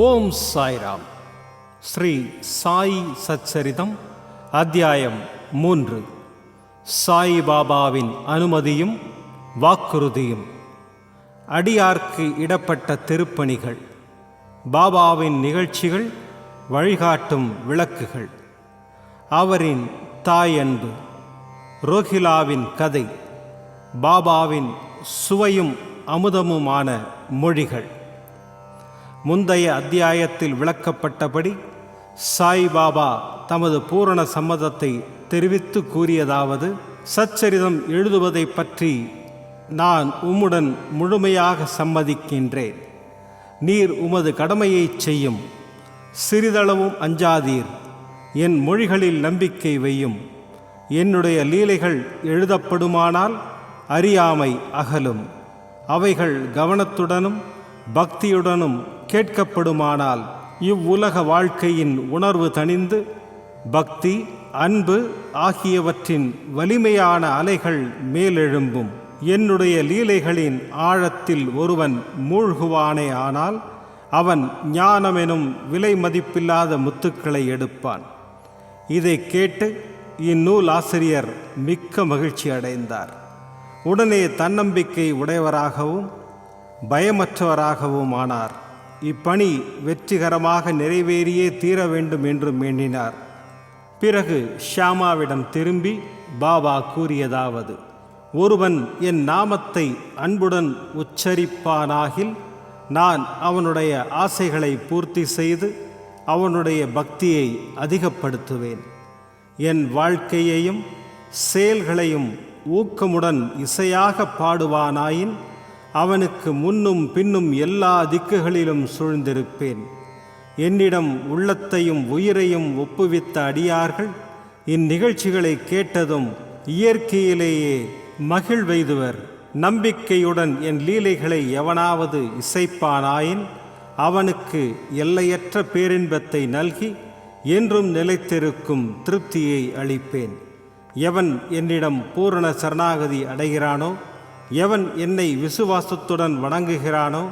ஓம் சாய்ராம் ஸ்ரீ சாய் சச்சரிதம் அத்தியாயம் மூன்று. சாய் பாபாவின் அனுமதியும் வாக்குறுதியும். அடியார்க்கு இடப்பட்ட திருப்பணிகள். பாபாவின் நிகழ்ச்சிகள் வழிகாட்டும் விளக்குகள். அவரின் தாயன்பு. ரோஹிலாவின் கதை. பாபாவின் சுவையும் அமுதமுமான மொழிகள். முந்தைய அத்தியாயத்தில் விளக்கப்பட்டபடி சாய்பாபா தமது பூரண சம்மதத்தை தெரிவித்து கூறியதாவது சச்சரிதம் எழுதுவதை பற்றி நான் உம்முடன் முழுமையாக சம்மதிக்கின்றேன். நீர் உமது கடமையைச் செய்யும். சிறிதளவும் அஞ்சாதீர். என் மொழிகளில் நம்பிக்கை வையும். என்னுடைய லீலைகள் எழுதப்படுமானால் அறியாமை அகலும். அவைகள் கவனத்துடனும் பக்தியுடனும் கேட்கப்படுமானால் இவ்வுலக வாழ்க்கையின் உணர்வு தணிந்து பக்தி அன்பு ஆகியவற்றின் வலிமையான அலைகள் மேலெழும்பும். என்னுடைய லீலைகளின் ஆழத்தில் ஒருவன் மூழ்குவானே ஆனால் அவன் ஞானமெனும் விலை மதிப்பில்லாத முத்துக்களை எடுப்பான். இதை கேட்டு இந்நூல் ஆசிரியர் மிக்க மகிழ்ச்சி அடைந்தார். உடனே தன்னம்பிக்கை உடையவராகவும் பயமற்றவராகவும் ஆனார். இப்பணி வெற்றிகரமாக நிறைவேறியே தீர வேண்டும் என்று எண்ணினார். பிறகு ஷியாமாவிடம் திரும்பி பாபா கூறியதாவது ஒருவன் என் நாமத்தை அன்புடன் உச்சரிப்பானாகில் நான் அவனுடைய ஆசைகளை பூர்த்தி செய்து அவனுடைய பக்தியை அதிகப்படுத்துவேன். என் வாழ்க்கையையும் செயல்களையும் ஊக்கமுடன் இசையாக பாடுவானாயின் அவனுக்கு முன்னும் பின்னும் எல்லா திக்குகளிலும் சூழ்ந்திருப்பேன். என்னிடம் உள்ளத்தையும் உயிரையும் ஒப்புவித்த அடியார்கள் இந்நிகழ்ச்சிகளை கேட்டதும் இயற்கையிலேயே மகிழ்வெய்துவர். நம்பிக்கையுடன் என் லீலைகளை எவனாவது இசைப்பானாயின் அவனுக்கு எல்லையற்ற பேரின்பத்தை நல்கி என்றும் நிலைத்திருக்கும் திருப்தியை அளிப்பேன். எவன் என்னிடம் பூரண சரணாகதி அடைகிறானோ எவன் என்னை விசுவாசத்துடன் வணங்குகிறானோ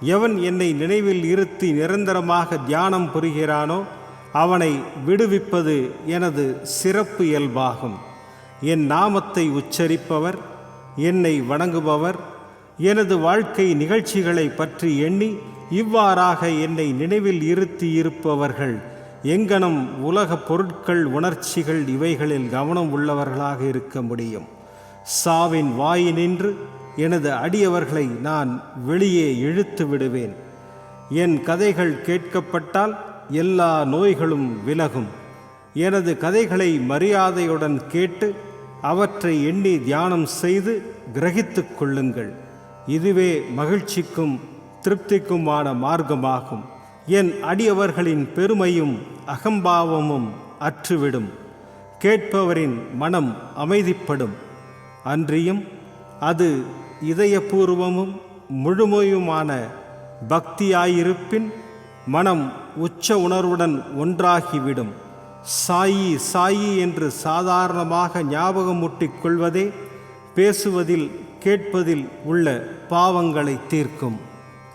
எவன் என்னை நினைவில் இருத்தி நிரந்தரமாக தியானம் புரிகிறானோ அவனை விடுவிப்பது எனது சிறப்பு இயல்பாகும். என் நாமத்தை உச்சரிப்பவர் என்னை வணங்குபவர் எனது வாழ்க்கை நிகழ்ச்சிகளை பற்றி எண்ணி இவ்வாறாக என்னை நினைவில் இருத்தி இருப்பவர்கள் எங்கனம் உலக பொருட்கள் உணர்ச்சிகள் இவைகளில் கவனம் உள்ளவர்களாக இருக்க முடியும். சாவின் வாயினின்று எனது அடியவர்களை நான் வெளியே இழுத்து விடுவேன். என் கதைகள் கேட்கப்பட்டால் எல்லா நோய்களும் விலகும். எனது கதைகளை மரியாதையுடன் கேட்டு அவற்றை எண்ணி தியானம் செய்து கிரகித்து கொள்ளுங்கள். இதுவே மகிழ்ச்சிக்கும் திருப்திக்குமான மார்க்கமாகும். என் அடியவர்களின் பெருமையும் அகம்பாவமும் அற்றுவிடும். கேட்பவரின் மனம் அமைதிப்படும். அன்றியும் அது இதயபூர்வமும் முழுமையுமான பக்தியாயிருப்பின் மனம் உச்ச உணர்வுடன் ஒன்றாகிவிடும். சாயி சாயி என்று சாதாரணமாக ஞாபகமூட்டிக் கொள்வதே பேசுவதில் கேட்பதில் உள்ள பாவங்களை தீர்க்கும்.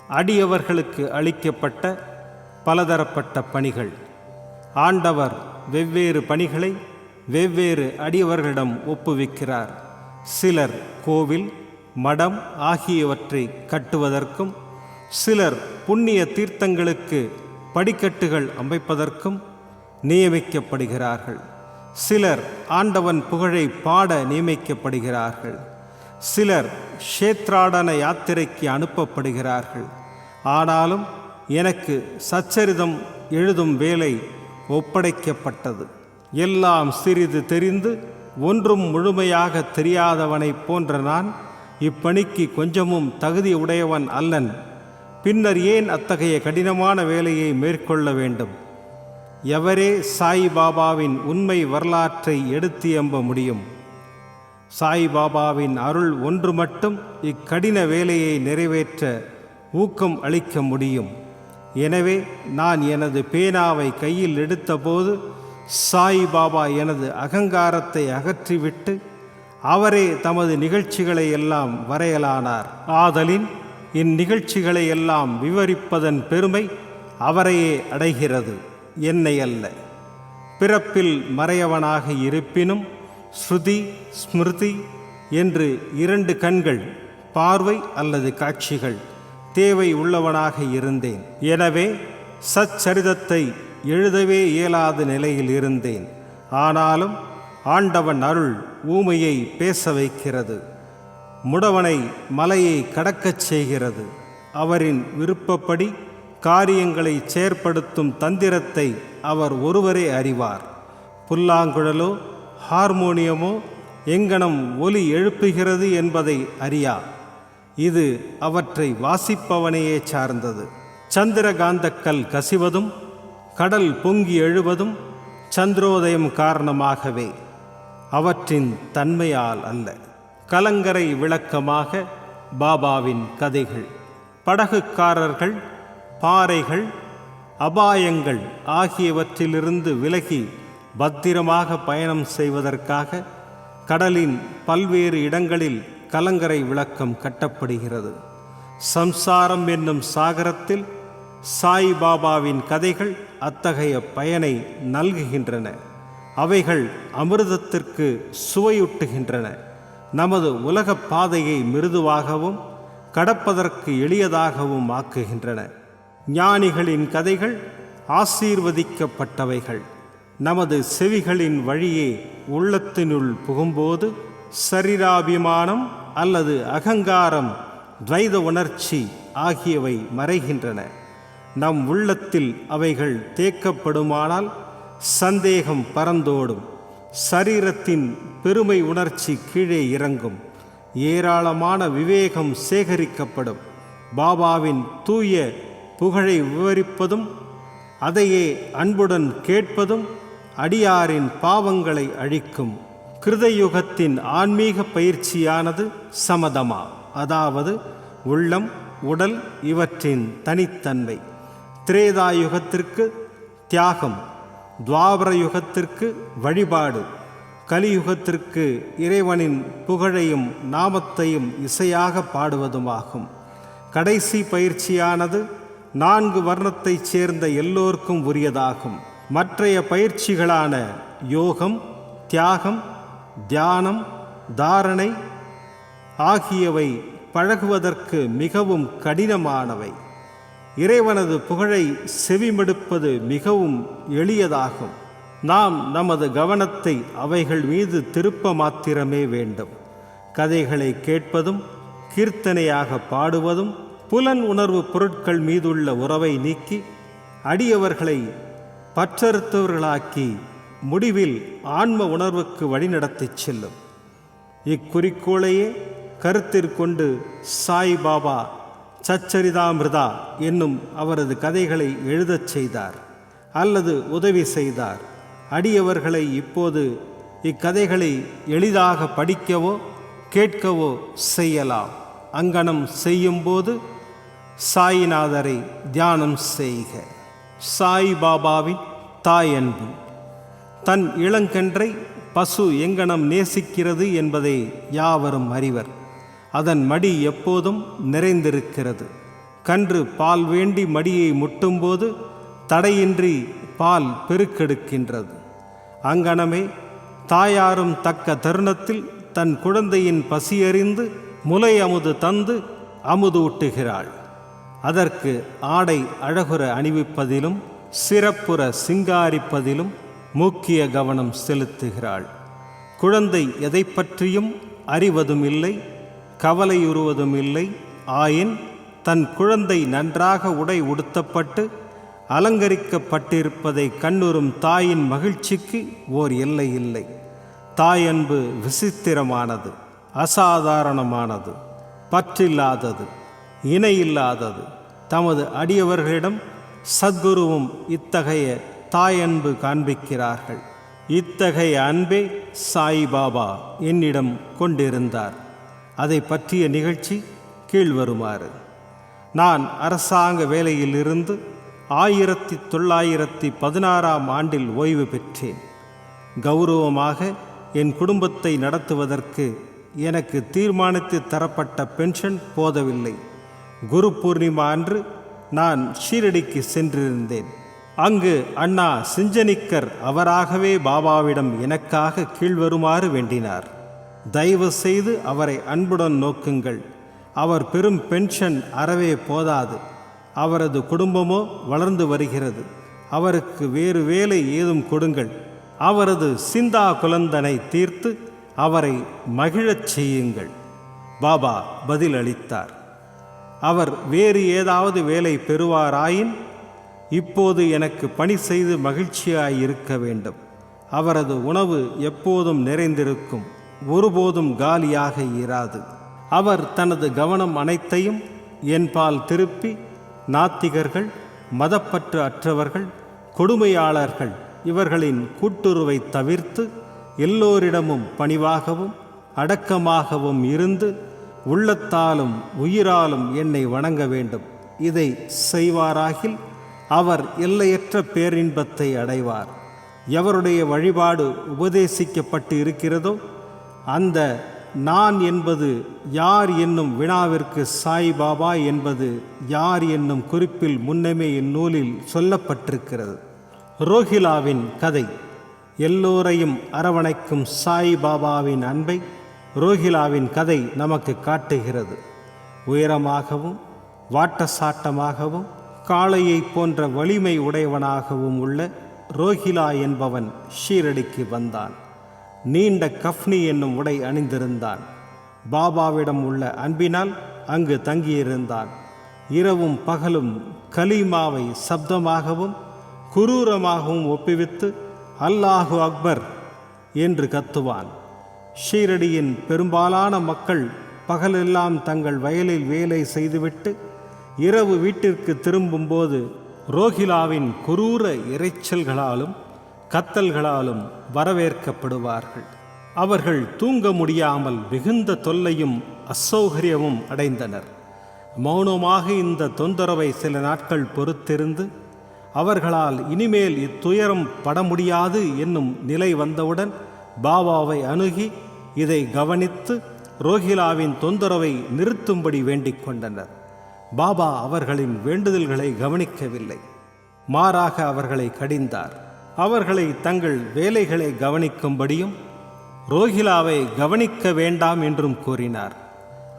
அடியவர்களுக்கு அளிக்கப்பட்ட பலதரப்பட்ட பணிகள். ஆண்டவர் வெவ்வேறு பணிகளை வெவ்வேறு அடியவர்களிடம் ஒப்புவிக்கிறார். சிலர் கோவில் மடம் ஆகியவற்றை கட்டுவதற்கும் சிலர் புண்ணிய தீர்த்தங்களுக்கு படிக்கட்டுகள் அமைப்பதற்கும் நியமிக்கப்படுகிறார்கள். சிலர் ஆண்டவன் புகழை பாட நியமிக்கப்படுகிறார்கள். சிலர் க்ஷேத்ராடன யாத்திரைக்கு அனுப்பப்படுகிறார்கள். ஆனாலும் எனக்கு சச்சரிதம் எழுதும் வேலை ஒப்படைக்கப்பட்டது. எல்லாம் சிறிது தெரிந்து ஒன்றும் முழுமையாக தெரியாதவனைப் போன்ற நான் இப்பணிக்கு கொஞ்சமும் தகுதி உடையவன் அல்லன். பின்னர் ஏன் அத்தகைய கடினமான வேலையை மேற்கொள்ள வேண்டும்? எவரே சாய்பாபாவின் உண்மை வரலாற்றை எடுத்து எம்ப முடியும்? சாய்பாபாவின் அருள் ஒன்று மட்டும் இக்கடின வேலையை நிறைவேற்ற ஊக்கம் அளிக்க முடியும். எனவே நான் எனது பேனாவை கையில் எடுத்தபோது சாய் பாபா எனது அகங்காரத்தை அகற்றிவிட்டு அவரே தமது நிகழ்ச்சிகளை எல்லாம் வரையலானார். ஆதலின் இந்நிகழ்ச்சிகளை எல்லாம் விவரிப்பதன் பெருமை அவரையே அடைகிறது என்னை அல்ல. பிறப்பில் மறையவனாக இருப்பினும் ஸ்ருதி ஸ்மிருதி என்று இரண்டு கண்கள் பார்வை அல்லது காட்சிகள் தேவை உள்ளவனாக இருந்தேன். எனவே சச்சரிதத்தை எழுதவே இயலாத நிலையில் இருந்தேன். ஆனாலும் ஆண்டவன் அருள் ஊமையை பேச வைக்கிறது. முடவனை மலையை கடக்கச் செய்கிறது. அவரின் விருப்பப்படி காரியங்களை செயற்படுத்தும் தந்திரத்தை அவர் ஒருவரே அறிவார். புல்லாங்குழலோ ஹார்மோனியமோ எங்கனம் ஒலி எழுப்புகிறது என்பதை அறியா. இது அவற்றை வாசிப்பவனையே சார்ந்தது. சந்திரகாந்தக்கல் கசிவதும் கடல் பொங்கி எழுவதும் சந்திரோதயம் காரணமாகவே அவற்றின் தன்மையால் அல்ல. கலங்கரை விளக்கமாக பாபாவின் கதைகள் படகுக்காரர்கள் பாறைகள் அபாயங்கள் ஆகியவற்றிலிருந்து விலகி பத்திரமாக பயணம் செய்வதற்காக கடலின் பல்வேறு இடங்களில் கலங்கரை விளக்கம் கட்டப்படுகிறது. சம்சாரம் என்னும் சாகரத்தில் சாய் பாபாவின் கதைகள் அத்தகைய பயனை நல்குகின்றன. அவைகள் அமிர்தத்திற்கு சுவையூட்டுகின்றன. நமது உலக பாதையை மிருதுவாகவும் கடப்பதற்கு எளியதாகவும் ஆக்குகின்றன. ஞானிகளின் கதைகள் ஆசீர்வதிக்கப்பட்டவைகள். நமது செவிகளின் வழியே உள்ளத்தினுள் புகும்போது சரீராபிமானம் அல்லது அகங்காரம் துவைத உணர்ச்சி ஆகியவை மறைகின்றன. நம் உள்ளத்தில் அவைகள் தேக்கப்படுமானால் சந்தேகம் பறந்தோடும். சரீரத்தின் பெருமை உணர்ச்சி கீழே இறங்கும். ஏராளமான விவேகம் சேகரிக்கப்படும். பாபாவின் தூய புகழை விவரிப்பதும் அதையே அன்புடன் கேட்பதும் அடியாரின் பாவங்களை அழிக்கும். கிருதயுகத்தின் ஆன்மீக பயிற்சியானது சமதமா. அதாவது உள்ளம் உடல் இவற்றின் தனித்தன்மை. திரேதாயுகத்திற்கு தியாகம் துவாபர யுகத்திற்கு வழிபாடு கலியுகத்திற்கு இறைவனின் புகழையும் நாமத்தையும் இசையாக பாடுவதுமாகும். கடைசி பயிற்சியானது நான்கு வர்ணத்தைச் சேர்ந்த எல்லோருக்கும் உரியதாகும். மற்றைய பயிற்சிகளான யோகம் தியாகம் தியானம் தாரணை ஆகியவை பழகுவதற்கு மிகவும் கடினமானவை. இறைவனது புகழை செவிமடுப்பது மிகவும் எளியதாகும். நாம் நமது கவனத்தை அவைகள் மீது திருப்ப மாத்திரமே வேண்டும். கதைகளை கேட்பதும் கீர்த்தனையாக பாடுவதும் புலன் உணர்வு பொருட்கள் மீதுள்ள உறவை நீக்கி அடியவர்களை பற்றறுத்தவர்களாக்கி முடிவில் ஆன்ம உணர்வுக்கு வழிநடத்திச் செல்லும். இக்குறிக்கோளையே கருத்திற்கொண்டு சாய் பாபா சச்சரிதாமிருதா என்னும் அவரது கதைகளை எழுதச் செய்தார் அல்லது உதவி செய்தார். அடியவர்களை இப்போது இக்கதைகளை எளிதாக படிக்கவோ கேட்கவோ செய்யலாம். அங்கனம் செய்யும்போது சாயிநாதரை தியானம் செய்க. சாய் பாபாவின் தாயன்பு. தன் இளங்கன்றை பசு எங்கனம் நேசிக்கிறது என்பதை யாவரும் அறிவர். அதன் மடி எப்போதும் நிறைந்திருக்கிறது. கன்று பால் வேண்டி மடியை முட்டும்போது தடையின்றி பால் பெருக்கெடுக்கின்றது. அங்கனமே தாயாரும் தக்க தருணத்தில் தன் குழந்தையின் பசியறிந்து முலை அமுது தந்து அமுதூட்டுகிறாள் அதற்கு ஆடை அழகுற அணிவிப்பதிலும் சிறப்புற சிங்காரிப்பதிலும் முக்கிய கவனம் செலுத்துகிறாள். குழந்தை எதை பற்றியும் அறிவதும் இல்லை கவலையுறுவதும் இல்லை ஆயின் தன் குழந்தை நன்றாக உடை உடுத்தப்பட்டு அலங்கரிக்கப்பட்டிருப்பதை கண்ணுறும் தாயின் மகிழ்ச்சிக்கு ஓர் எல்லை இல்லை. தாயன்பு விசித்திரமானது அசாதாரணமானது பற்றில்லாதது இணையில்லாதது. தமது அடியவர்களிடம் சத்குருவும் இத்தகைய தாயன்பு காண்பிக்கிறார்கள். இத்தகைய அன்பே சாய்பாபா என்னிடம் கொண்டிருந்தார். அதை பற்றிய நிகழ்ச்சி கீழ்வருமாறு. நான் அரசாங்க வேலையிலிருந்து ஆயிரத்தி தொள்ளாயிரத்தி பதினாறாம் ஆண்டில் ஓய்வு பெற்றேன். கௌரவமாக என் குடும்பத்தை நடத்துவதற்கு எனக்கு தீர்மானித்து தரப்பட்ட பென்ஷன் போதவில்லை. குரு பூர்ணிமா அன்று நான் ஷீரடிக்கு சென்றிருந்தேன். அங்கு அண்ணா சிஞ்சனிக்கர் அவராகவே பாபாவிடம் எனக்காக கீழ்வருமாறு வேண்டினார். தயவு செய்து அவரை அன்புடன் நோக்குங்கள். அவர் பெரும் பென்ஷன் அறவே போதாது. அவரது குடும்பமோ வளர்ந்து வருகிறது. அவருக்கு வேறு வேலை ஏதும் கொடுங்கள். அவரது சிந்தா குலந்தனை தீர்த்து அவரை மகிழச் செய்யுங்கள். பாபா பதில் அளித்தார். அவர் வேறு ஏதாவது வேலை பெறுவாராயின்? இப்போது எனக்கு பணி செய்து மகிழ்ச்சியாய் இருக்க வேண்டும். அவரது உணவு எப்போதும் நிறைந்திருக்கும். ஒருபோதும் காலியாக இராது. அவர் தனது கவனம் அனைத்தையும் என்பால் திருப்பி நாத்திகர்கள் மதப்பற்று அற்றவர்கள் கொடுமையாளர்கள் இவர்களின் கூட்டுறவை தவிர்த்து எல்லோரிடமும் பணிவாகவும் அடக்கமாகவும் இருந்து உள்ளத்தாலும் உயிராலும் என்னை வணங்க வேண்டும். இதை செய்வாராகில் அவர் எல்லையற்ற பேரின்பத்தை அடைவார். எவருடைய வழிபாடு உபதேசிக்கப்பட்டு இருக்கிறதோ அந்த நான் என்பது யார் என்னும் வினாவிற்கு சாய் பாபா என்பது யார் என்னும் குறிப்பில் முன்னமே இந்நூலில் சொல்லப்பட்டிருக்கிறது. ரோஹிலாவின் கதை எல்லோரையும் அரவணைக்கும் சாய் பாபாவின் அன்பை ரோஹிலாவின் கதை நமக்கு காட்டுகிறது. உயரமாகவும் வாட்டசாட்டமாகவும் காளையைப் போன்ற வலிமை உடையவனாகவும் உள்ள ரோஹிலா என்பவன் ஷீரடிக்கு வந்தான். நீண்ட கஃப்னி என்னும் உடை அணிந்திருந்தான். பாபாவிடம் உள்ள அன்பினால் அங்கு தங்கியிருந்தான். இரவும் பகலும் கலீமாவை சப்தமாகவும் குரூரமாகவும் ஒப்புவித்து அல்லாஹு அக்பர் என்று கத்துவான். ஷீரடியின் பெரும்பாலான மக்கள் பகலெல்லாம் தங்கள் வயலில் வேலை செய்துவிட்டு இரவு வீட்டிற்கு திரும்பும்போது ரோஹிலாவின் குரூர இரைச்சல்களாலும் கத்தல்களாலும் வரவேற்கப்படுவார்கள். அவர்கள் தூங்க முடியாமல் மிகுந்த தொல்லையும் அசௌகரியமும் அடைந்தனர். மௌனமாக இந்த தொந்தரவை சில நாட்கள் பொறுத்திருந்து அவர்களால் இனிமேல் இத்துயரம் பட முடியாது என்னும் நிலை வந்தவுடன் பாபாவை அணுகி இதை கவனித்து ரோஹிலாவின் தொந்தரவை நிறுத்தும்படி வேண்டிக் கொண்டனர். பாபா அவர்களின் வேண்டுதல்களை கவனிக்கவில்லை. மாறாக அவர்களை கடிந்தார். அவர்களை தங்கள் வேலைகளை கவனிக்கும்படியும் ரோஹிலாவை கவனிக்க வேண்டாம் என்றும் கூறினார்.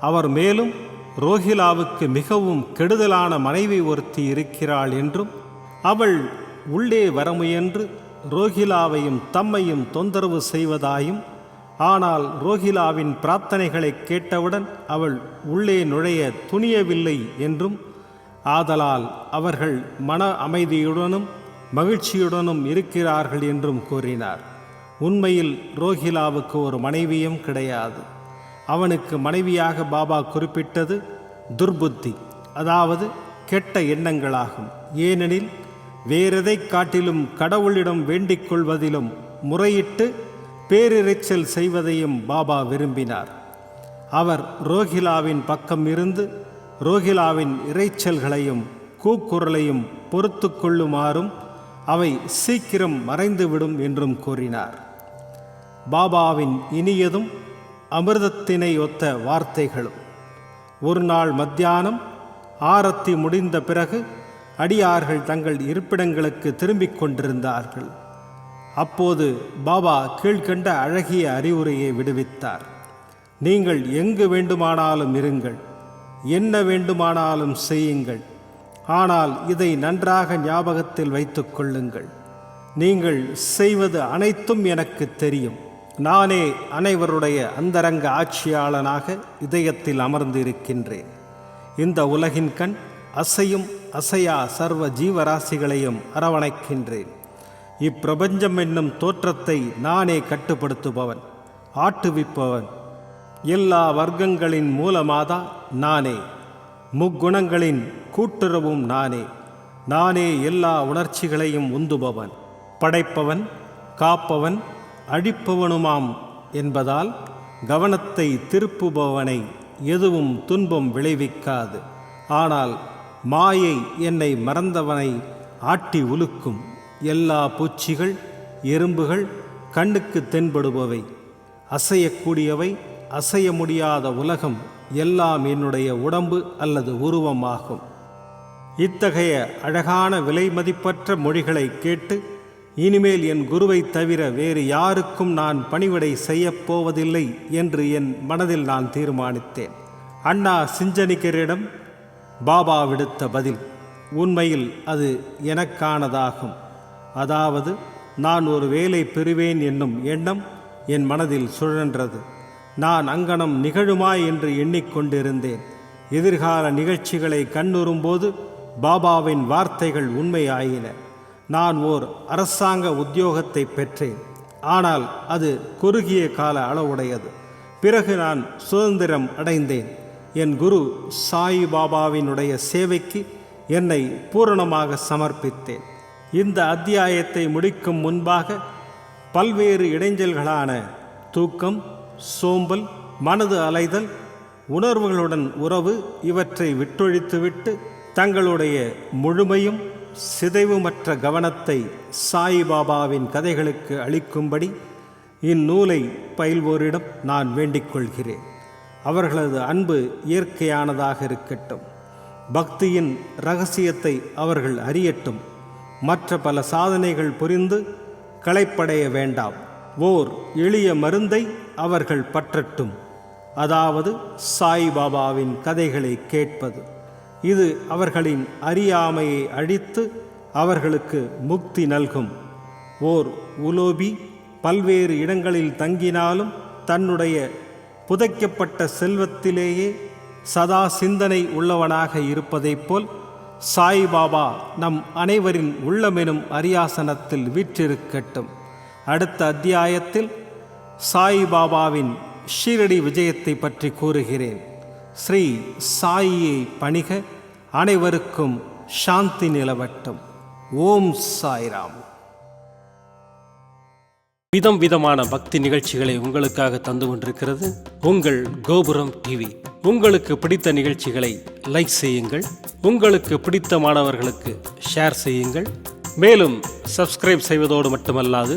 அவர் மேலும் ரோஹிலாவுக்கு மிகவும் கெடுதலான மனைவி ஒருத்தி இருக்கிறாள் என்றும் அவள் உள்ளே வர முயன்று ரோஹிலாவையும் தம்மையும் தொந்தரவு செய்வதாயும் ஆனால் ரோஹிலாவின் பிரார்த்தனைகளை கேட்டவுடன் அவள் உள்ளே நுழைய துணியவில்லை என்றும் ஆதலால் அவர்கள் மன அமைதியுடனும் மகிழ்ச்சியுடனும் இருக்கிறார்கள் என்றும் கூறினார். உண்மையில் ரோஹிலாவுக்கு ஒரு மனைவியும் கிடையாது. அவனுக்கு மனைவியாக பாபா குறிப்பிட்டது துர்புத்தி அதாவது கெட்ட எண்ணங்களாகும். ஏனெனில் வேறெதை காட்டிலும் கடவுளிடம் வேண்டிக் கொள்வதிலும் முறையிட்டு பேரிரைச்சல் செய்வதையும் பாபா விரும்பினார். அவர் ரோஹிலாவின் பக்கம் இருந்து ரோஹிலாவின் இரைச்சல்களையும் கூக்குரலையும் பொறுத்து கொள்ளுமாறும் அவை சீக்கிரம் மறைந்துவிடும் என்றும் கூறினார். பாபாவின் இனியதும் அமிர்தத்தினை ஒத்த வார்த்தைகளும். ஒரு நாள் மத்தியானம் ஆரத்தி முடிந்த பிறகு அடியார்கள் தங்கள் இருப்பிடங்களுக்கு திரும்பிக் கொண்டிருந்தார்கள். அப்போது பாபா கீழ்கண்ட அழகிய அறிவுரையை விடுவித்தார். நீங்கள் எங்கு வேண்டுமானாலும் இருங்கள் என்ன வேண்டுமானாலும் செய்யுங்கள் ஆனால் இதை நன்றாக ஞாபகத்தில் வைத்து கொள்ளுங்கள். நீங்கள் செய்வது அனைத்தும் எனக்கு தெரியும். நானே அனைவருடைய அந்தரங்க ஆட்சியாளனாக இதயத்தில் அமர்ந்திருக்கின்றேன். இந்த உலகின் கண் அசையும் அசையா சர்வ ஜீவராசிகளையும் அரவணைக்கின்றேன். இப்பிரபஞ்சம் என்னும் தோற்றத்தை நானே கட்டுப்படுத்துபவன் ஆட்டுவிப்பவன். எல்லா வர்க்கங்களின் மூலமாதா நானே. முக்குணங்களின் கூட்டுறவும் நானே. நானே எல்லா உணர்ச்சிகளையும் உந்துபவன். படைப்பவன் காப்பவன் அழிப்பவனுமாம் என்பதால் கவனத்தை திருப்புபவனை எதுவும் துன்பம் விளைவிக்காது. ஆனால் மாயை என்னை மறந்தவனை ஆட்டி உலுக்கும். எல்லா பூச்சிகள் எறும்புகள் கண்ணுக்கு தென்படுபவை. அசையக்கூடியவை அசைய முடியாத உலகம் எல்லாம் என்னுடைய உடம்பு அல்லது உருவமாகும். இத்தகைய அழகான விலைமதிப்பற்ற மொழிகளை கேட்டு இனிமேல் என் குருவை தவிர வேறு யாருக்கும் நான் பணிவிடை செய்யப்போவதில்லை என்று என் மனதில் நான் தீர்மானித்தேன். அண்ணா சிஞ்சனிக்கரிடம் பாபா விடுத்த பதில் உண்மையில் அது எனக்கானதாகும். அதாவது நான் ஒரு வேலை பெறுவேன் என்னும் எண்ணம் என் மனதில் சுழன்றது. நான் அங்கனம் நிகழுமா என்று எண்ணிக்கொண்டிருந்தேன். எதிர்கால நிகழ்ச்சிகளை கண்ணுறும்போது பாபாவின் வார்த்தைகள் உண்மையாயின. நான் ஓர் அரசாங்க உத்தியோகத்தை பெற்றேன். ஆனால் அது குறுகிய கால அளவுடையது. பிறகு நான் சுதந்திரம் அடைந்தேன். என் குரு சாய் பாபாவினுடைய சேவைக்கு என்னை பூரணமாக சமர்ப்பித்தேன். இந்த அத்தியாயத்தை முடிக்கும் முன்பாக பல்வேறு இடைஞ்சல்களான தூக்கம் சோம்பல் மனது அலைதல் உணர்வுகளுடன் உறவு இவற்றை விட்டொழித்துவிட்டு தங்களுடைய முழுமையும் சிதைவுமற்ற கவனத்தை சாய்பாபாவின் கதைகளுக்கு அளிக்கும்படி இந்நூலை பயில்வோரிடம் நான் வேண்டிக் கொள்கிறேன். அவர்களது அன்பு இயற்கையானதாக இருக்கட்டும். பக்தியின் ரகசியத்தை அவர்கள் அறியட்டும். மற்ற பல சாதனைகள் புரிந்து களைப்படைய வேண்டாம். ஓர் எளிய மருந்தை அவர்கள் பற்றட்டும். அதாவது சாய்பாபாவின் கதைகளை கேட்பது. இது அவர்களின் அறியாமையை அழித்து அவர்களுக்கு முக்தி நல்கும். ஓர் உலோபி பல்வேறு இடங்களில் தங்கினாலும் தன்னுடைய புதைக்கப்பட்ட செல்வத்திலேயே சதா சிந்தனை உள்ளவனாக இருப்பதைப் போல் சாய்பாபா நம் அனைவரின் உள்ளமெனும் அரியாசனத்தில் வீற்றிருக்கட்டும். அடுத்த அத்தியாயத்தில் சாய்பாபாவின் ஷீரடி விஜயத்தை பற்றி கூறுகிறேன். ஸ்ரீ சாயியை பணிக அனைவருக்கும் சாந்தி நிலவட்டும். ஓம் சாய்ராம். விதம் விதமான பக்தி நிகழ்ச்சிகளை உங்களுக்காக தந்து கொண்டிருக்கிறது உங்கள் கோபுரம் டிவி. உங்களுக்கு பிடித்த நிகழ்ச்சிகளை லைக் செய்யுங்கள். உங்களுக்கு பிடித்த மாணவர்களுக்கு ஷேர் செய்யுங்கள். மேலும் சப்ஸ்கிரைப் செய்வதோடு மட்டுமல்லாது